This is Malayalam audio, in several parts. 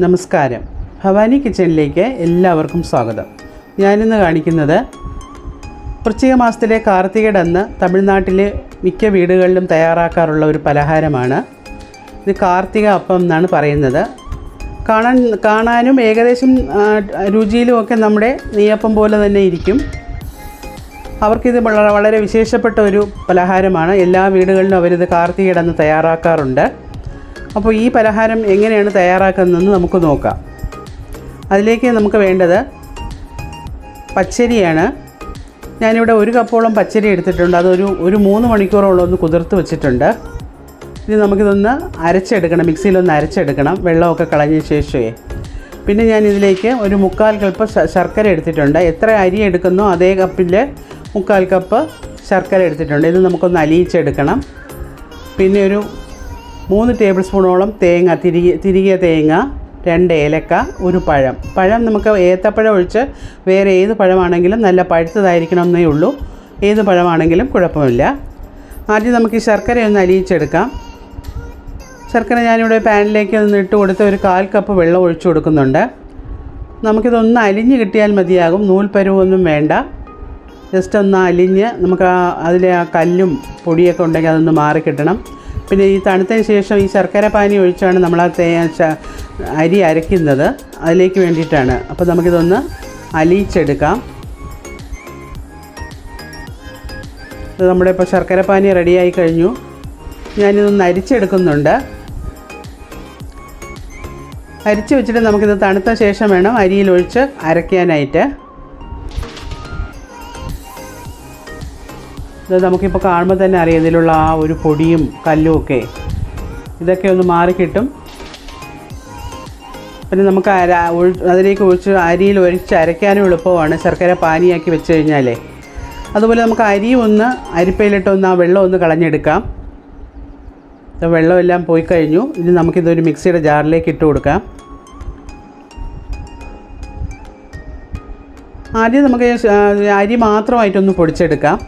നമസ്കാരം. ഭവാനി കിച്ചണിലേക്ക് എല്ലാവർക്കും സ്വാഗതം. ഞാനിന്ന് കാണിക്കുന്നത് വൃശ്ചിക മാസത്തിലെ കാർത്തികയുടെ അന്ന് തമിഴ്നാട്ടിലെ മിക്ക വീടുകളിലും തയ്യാറാക്കാറുള്ള ഒരു പലഹാരമാണ്. ഇത് കാർത്തിക അപ്പം എന്നാണ് പറയുന്നത്. കാണാൻ കാണാനും ഏകദേശം രുചിയിലുമൊക്കെ നമ്മുടെ നെയ്യപ്പം പോലെ തന്നെ ഇരിക്കും. അവർക്കിത് വളരെ വളരെ വിശേഷപ്പെട്ട ഒരു പലഹാരമാണ്. എല്ലാ വീടുകളിലും അവരിത് കാർത്തികടന്ന് തയ്യാറാക്കാറുണ്ട്. അപ്പോൾ ഈ പലഹാരം എങ്ങനെയാണ് തയ്യാറാക്കുന്നതെന്ന് നമുക്ക് നോക്കാം. അതിലേക്ക് നമുക്ക് വേണ്ടത് പച്ചരിയാണ്. ഞാനിവിടെ ഒരു കപ്പോളം പച്ചരി എടുത്തിട്ടുണ്ട്. അതൊരു ഒരു മൂന്ന് മണിക്കൂറോളം ഒന്ന് കുതിർത്ത് വെച്ചിട്ടുണ്ട്. ഇനി നമുക്കിതൊന്ന് അരച്ചെടുക്കണം. മിക്സിയിലൊന്ന് അരച്ചെടുക്കണം. വെള്ളമൊക്കെ കളഞ്ഞ ശേഷമേ. പിന്നെ ഞാൻ ഇതിലേക്ക് ഒരു മുക്കാൽ കപ്പ് ശർക്കര എടുത്തിട്ടുണ്ട്. എത്ര അരി എടുക്കുന്നോ അതേ കപ്പിൽ മുക്കാൽ കപ്പ് ശർക്കര എടുത്തിട്ടുണ്ട്. ഇത് നമുക്കൊന്ന് അലിയിച്ചെടുക്കണം. പിന്നെ ഒരു മൂന്ന് ടേബിൾ സ്പൂണോളം തേങ്ങ തിരികെ തിരികെ തേങ്ങ രണ്ട് ഏലക്ക ഒരു പഴം. പഴം നമുക്ക് ഏത്തപ്പഴം ഒഴിച്ച് വേറെ ഏത് പഴമാണെങ്കിലും നല്ല പഴുത്തതായിരിക്കണം എന്നേ ഉള്ളൂ. ഏത് പഴമാണെങ്കിലും കുഴപ്പമില്ല. ആദ്യം നമുക്ക് ഈ ശർക്കരയൊന്ന് അലിയിച്ചെടുക്കാം. ശർക്കര ഞാനിവിടെ പാനിലേക്ക് ഒന്ന് ഇട്ട് കൊടുത്ത് ഒരു കാൽ കപ്പ് വെള്ളം ഒഴിച്ചു കൊടുക്കുന്നുണ്ട്. നമുക്കിതൊന്ന് അലിഞ്ഞ് കിട്ടിയാൽ മതിയാകും. നൂൽപ്പരുവൊന്നും വേണ്ട. ജസ്റ്റ് ഒന്ന് അലിഞ്ഞ് നമുക്ക് ആ അതിലെ ആ കല്ലും പൊടിയൊക്കെ ഉണ്ടെങ്കിൽ അതൊന്ന് മാറിക്കിട്ടണം പിന്നെ ഈ തണുത്തതിന് ശേഷം ഈ ശർക്കര പാനി ഒഴിച്ചാണ് നമ്മൾ ആ തേ അരി അരയ്ക്കുന്നത്. അതിലേക്ക് വേണ്ടിയിട്ടാണ്. അപ്പോൾ നമുക്കിതൊന്ന് അലിയിച്ചെടുക്കാം. നമ്മുടെ ഇപ്പോൾ ശർക്കര പാനി റെഡിയായി കഴിഞ്ഞു. ഞാനിതൊന്ന് അരിച്ചെടുക്കുന്നുണ്ട്. അരിച്ച് വെച്ചിട്ട് നമുക്കിത് തണുത്ത ശേഷം വേണം അരിയിൽ ഒഴിച്ച് അരയ്ക്കാനായിട്ട്. ഇത് നമുക്കിപ്പോൾ കാണുമ്പോൾ തന്നെ അറിയാം ഇതിലുള്ള ആ ഒരു പൊടിയും കല്ലും ഒക്കെ. ഇതൊക്കെ ഒന്ന് മാറിക്കിട്ടും പിന്നെ നമുക്ക് അര അതിലേക്ക് ഒഴിച്ച് അരിയിൽ ഒഴിച്ച് അരയ്ക്കാനും എളുപ്പമാണ്. ശർക്കര പാനിയാക്കി വെച്ച് കഴിഞ്ഞാലേ. അതുപോലെ നമുക്ക് അരി ഒന്ന് അരിപ്പയിലിട്ട് ഒന്ന് ആ വെള്ളം ഒന്ന് കളഞ്ഞെടുക്കാം. വെള്ളമെല്ലാം പോയി കഴിഞ്ഞു. ഇനി നമുക്കിതൊരു മിക്സിയുടെ ജാറിലേക്ക് ഇട്ട് കൊടുക്കാം. ആദ്യം നമുക്ക് അരി മാത്രമായിട്ടൊന്ന് പൊടിച്ചെടുക്കാം.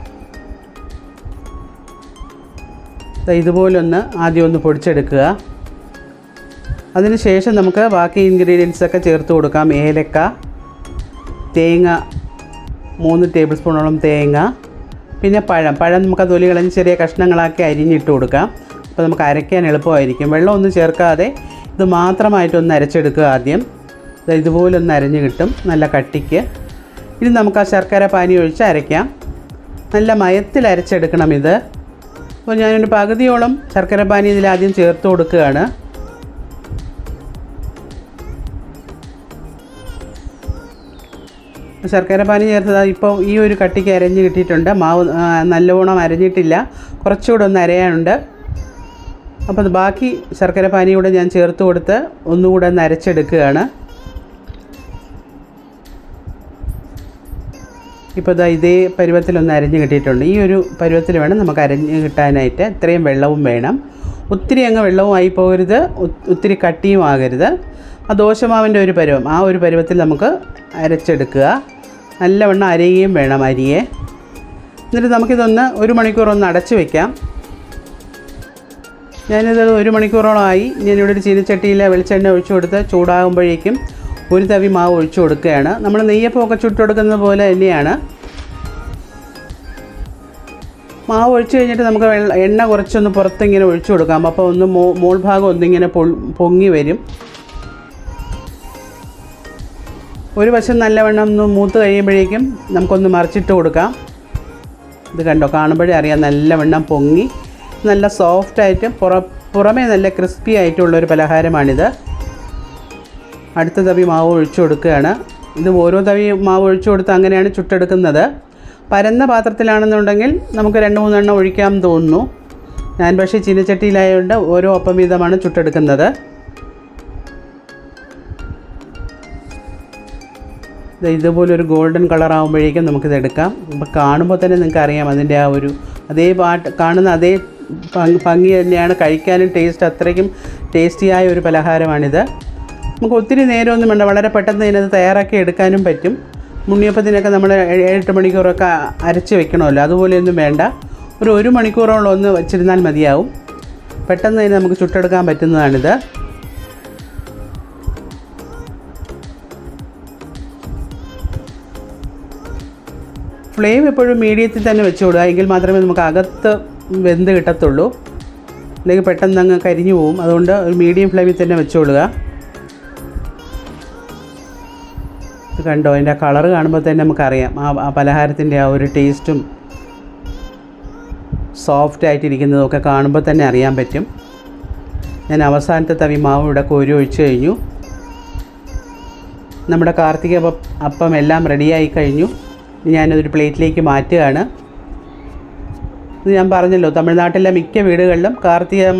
ഇതുപോലൊന്ന് ആദ്യം ഒന്ന് പൊടിച്ചെടുക്കുക. അതിന് ശേഷം നമുക്ക് ബാക്കി ഇൻഗ്രീഡിയൻസ് ഒക്കെ ചേർത്ത് കൊടുക്കാം. ഏലക്ക തേങ്ങ മൂന്ന് ടേബിൾ സ്പൂണോളം തേങ്ങ പിന്നെ പഴം. പഴം നമുക്ക് തൊലി കളഞ്ഞ് ചെറിയ കഷ്ണങ്ങളാക്കി അരിഞ്ഞിട്ട് കൊടുക്കാം. അപ്പോൾ നമുക്ക് അരയ്ക്കാൻ എളുപ്പമായിരിക്കും. വെള്ളമൊന്നും ചേർക്കാതെ ഇത് മാത്രമായിട്ടൊന്ന് അരച്ചെടുക്കുക ആദ്യം. ഇതുപോലെ ഒന്ന് അരഞ്ഞ് കിട്ടും. നല്ല കട്ടിക്ക്. ഇനി നമുക്ക് ആ ശർക്കര പാനി ഒഴിച്ച് അരയ്ക്കാം. നല്ല മയത്തിൽ അരച്ചെടുക്കണം ഇത്. അപ്പോൾ ഞാനൊരു പകുതിയോളം ശർക്കര പാനി ഇതിൽ ആദ്യം ചേർത്ത് കൊടുക്കുകയാണ്. ശർക്കര പാനി ചേർത്തത് ഇപ്പോൾ ഈ ഒരു കട്ടിക്ക് അരഞ്ഞ് കിട്ടിയിട്ടുണ്ട്. മാവ് നല്ലവണ്ണം അരഞ്ഞിട്ടില്ല. കുറച്ചുകൂടെ ഒന്ന് അരയാനുണ്ട്. അപ്പോൾ ബാക്കി ശർക്കര പാനി കൂടെ ഞാൻ ചേർത്ത് കൊടുത്ത് ഒന്നുകൂടെ ഒന്ന് അരച്ചെടുക്കുകയാണ്. ഇപ്പോൾ ഇതാ ഇതേ പരുവത്തിലൊന്ന് അരഞ്ഞ് കിട്ടിയിട്ടുണ്ട്. ഈ ഒരു പരുവത്തിൽ വേണം നമുക്ക് അരഞ്ഞ് കിട്ടാനായിട്ട് ഇത്രയും വെള്ളവും വേണം. ഒത്തിരി അങ്ങ് വെള്ളവും ആയി പോകരുത് ഒത്തിരി കട്ടിയും ആകരുത്. ആ ദോശമാവിന്റെ ഒരു പരുവം. ആ ഒരു പരുവത്തിൽ നമുക്ക് അരച്ചെടുക്കുക. നല്ലവണ്ണം അരയുകയും വേണം അരിയെ. എന്നിട്ട് നമുക്കിതൊന്ന് ഒരു മണിക്കൂർ ഒന്ന് അടച്ച് വയ്ക്കാം ഞാനിത് ഒരു മണിക്കൂറോളമായി. ഞാനിവിടെ ഒരു ചീനച്ചട്ടിയിൽ വെളിച്ചെണ്ണ ഒഴിച്ചു കൊടുത്ത് ചൂടാകുമ്പോഴേക്കും ഒരു തവി മാവ് ഒഴിച്ചു കൊടുക്കുകയാണ്. നമ്മൾ നെയ്യപ്പമൊക്കെ ചുട്ടെടുക്കുന്നത് പോലെ തന്നെയാണ്. മാവ് ഒഴിച്ചു കഴിഞ്ഞിട്ട് നമുക്ക് എണ്ണ കുറച്ചൊന്ന് പുറത്തിങ്ങനെ ഒഴിച്ചു കൊടുക്കാം. അപ്പോൾ ഒന്ന് മോ മോൾ ഭാഗം ഒന്നിങ്ങനെ പൊങ്ങി വരും. ഒരു വശം നല്ലവണ്ണം ഒന്ന് മൂത്ത് കഴിയുമ്പോഴേക്കും നമുക്കൊന്ന് മറിച്ചിട്ട് കൊടുക്കാം. ഇത് കണ്ടോ? കാണുമ്പോഴേ അറിയാം നല്ലവണ്ണം പൊങ്ങി. നല്ല സോഫ്റ്റായിട്ട് പുറ പുറമേ നല്ല ക്രിസ്പി ആയിട്ടുള്ളൊരു പലഹാരമാണിത്. അടുത്ത തവി മാവ് ഒഴിച്ചു കൊടുക്കുകയാണ്. ഇത് ഓരോ തവി മാവ് ഒഴിച്ചു കൊടുത്ത് അങ്ങനെയാണ് ചുട്ടെടുക്കുന്നത്. പരന്ന പാത്രത്തിലാണെന്നുണ്ടെങ്കിൽ നമുക്ക് രണ്ട് മൂന്നെണ്ണം ഒഴിക്കാൻ തോന്നുന്നു. ഞാൻ പക്ഷേ ചീനച്ചട്ടിയിലായതുകൊണ്ട് ഓരോ ഒപ്പം വീതമാണ് ചുട്ടെടുക്കുന്നത്. ദേ ഇതുപോലൊരു ഗോൾഡൻ കളർ ആകുമ്പോഴേക്കും നമുക്കിത് എടുക്കാം. അപ്പോൾ കാണുമ്പോൾ തന്നെ നിങ്ങൾക്ക് അറിയാം അതിന്റെ ആ ഒരു അതേ പാട്ട് കാണുന്ന അതേ ഭംഗി തന്നെയാണ് കഴിക്കാനും ടേസ്റ്റ് അത്രയ്ക്കും ടേസ്റ്റിയായ ഒരു പലഹാരമാണിത്. നമുക്ക് ഒത്തിരി നേരമൊന്നും വേണ്ട. വളരെ പെട്ടെന്ന് ഇതിനത് തയ്യാറാക്കി എടുക്കാനും പറ്റും. മുണ്ണിയപ്പത്തിനൊക്കെ നമ്മൾ എട്ട് മണിക്കൂറൊക്കെ അരച്ച് വെക്കണമല്ലോ. അതുപോലെയൊന്നും വേണ്ട. ഒരു ഒരു മണിക്കൂറോളം ഒന്ന് വെച്ചിരുന്നാൽ മതിയാവും. പെട്ടെന്ന് തന്നെ നമുക്ക് ചുട്ടെടുക്കാൻ പറ്റുന്നതാണിത്. ഫ്ലെയിം എപ്പോഴും മീഡിയത്തിൽ തന്നെ വെച്ച് കൊടുക്കുക. എങ്കിൽ മാത്രമേ നമുക്ക് അകത്ത് വെന്ത് കിട്ടത്തുള്ളൂ. അല്ലെങ്കിൽ പെട്ടെന്ന് അങ്ങ് കരിഞ്ഞു പോകും അതുകൊണ്ട് ഒരു മീഡിയം ഫ്ലെയിമിൽ തന്നെ വെച്ച് ഇത് കണ്ടോ? അതിന്റെ കളർ കാണുമ്പോൾ തന്നെ നമുക്കറിയാം. ആ പലഹാരത്തിന്റെ ആ ഒരു ടേസ്റ്റും സോഫ്റ്റ് ആയിട്ടിരിക്കുന്നതും ഒക്കെ കാണുമ്പോൾ തന്നെ അറിയാൻ പറ്റും. ഞാൻ അവസാനത്തെ തവി മാവ് ഇവിടെ കോരി ഒഴിച്ചു കഴിഞ്ഞു. നമ്മുടെ കാർത്തിക അപ്പം എല്ലാം റെഡിയായി കഴിഞ്ഞു. ഞാനതൊരു പ്ലേറ്റിലേക്ക് മാറ്റുകയാണ്. ഇത് ഞാൻ പറഞ്ഞല്ലോ തമിഴ്നാട്ടിലെ മിക്ക വീടുകളിലും കാർത്തിക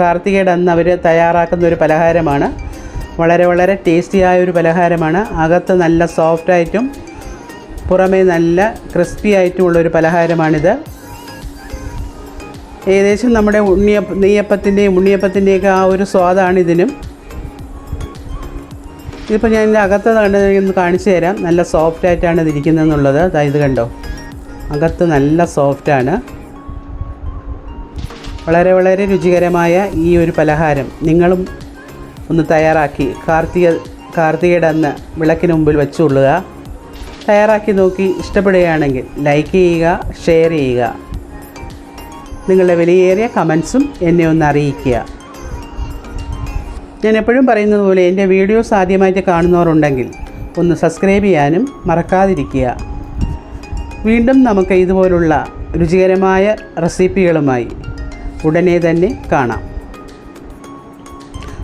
കാർത്തികയുടെ അന്ന് അവർ തയ്യാറാക്കുന്ന ഒരു പലഹാരമാണ്. വളരെ വളരെ ടേസ്റ്റിയായ ഒരു പലഹാരമാണ്. അകത്ത് നല്ല സോഫ്റ്റ് ആയിട്ടും പുറമേ നല്ല ക്രിസ്പി ആയിട്ടുമുള്ള ഒരു പലഹാരമാണിത്. ഏകദേശം നമ്മുടെ ഉണ്ണിയപ്പ നെയ്യപ്പത്തിന്റെയും ഉണ്ണിയപ്പത്തിന്റെയൊക്കെ ആ ഒരു സ്വാദാണ് ഇതിനും. ഇതിപ്പോൾ ഞാൻ ഇതിന്റെ അകത്ത് കണ്ട് ഒന്ന് കാണിച്ചു തരാം. നല്ല സോഫ്റ്റ് ആയിട്ടാണ് ഇത് ഇരിക്കുന്നതെന്നുള്ളത്. ദാ ഇത് കണ്ടോ? അകത്ത് നല്ല സോഫ്റ്റാണ് വളരെ വളരെ രുചികരമായ ഈ ഒരു പലഹാരം. നിങ്ങളും ഒന്ന് തയ്യാറാക്കി കാർത്തിക കാർത്തികയുടെ അന്ന് വിളക്കിന് മുമ്പിൽ വെച്ചുകൊള്ളുക. തയ്യാറാക്കി നോക്കി ഇഷ്ടപ്പെടുകയാണെങ്കിൽ ലൈക്ക് ചെയ്യുക ഷെയർ ചെയ്യുക. നിങ്ങളുടെ വിലയേറിയ കമൻസും എന്നെ ഒന്ന് അറിയിക്കുക. ഞാൻ എപ്പോഴും പറയുന്നത് പോലെ എന്റെ വീഡിയോസ് ആദ്യമായിട്ട് കാണുന്നവരുണ്ടെങ്കിൽ ഒന്ന് സബ്സ്ക്രൈബ് ചെയ്യാനും മറക്കാതിരിക്കുക. വീണ്ടും നമുക്ക് ഇതുപോലുള്ള രുചികരമായ റെസിപ്പികളുമായി ഉടനെ തന്നെ കാണാം.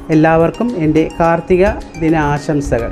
എല്ലാവർക്കും എന്റെ കാർത്തിക ദിന ആശംസകൾ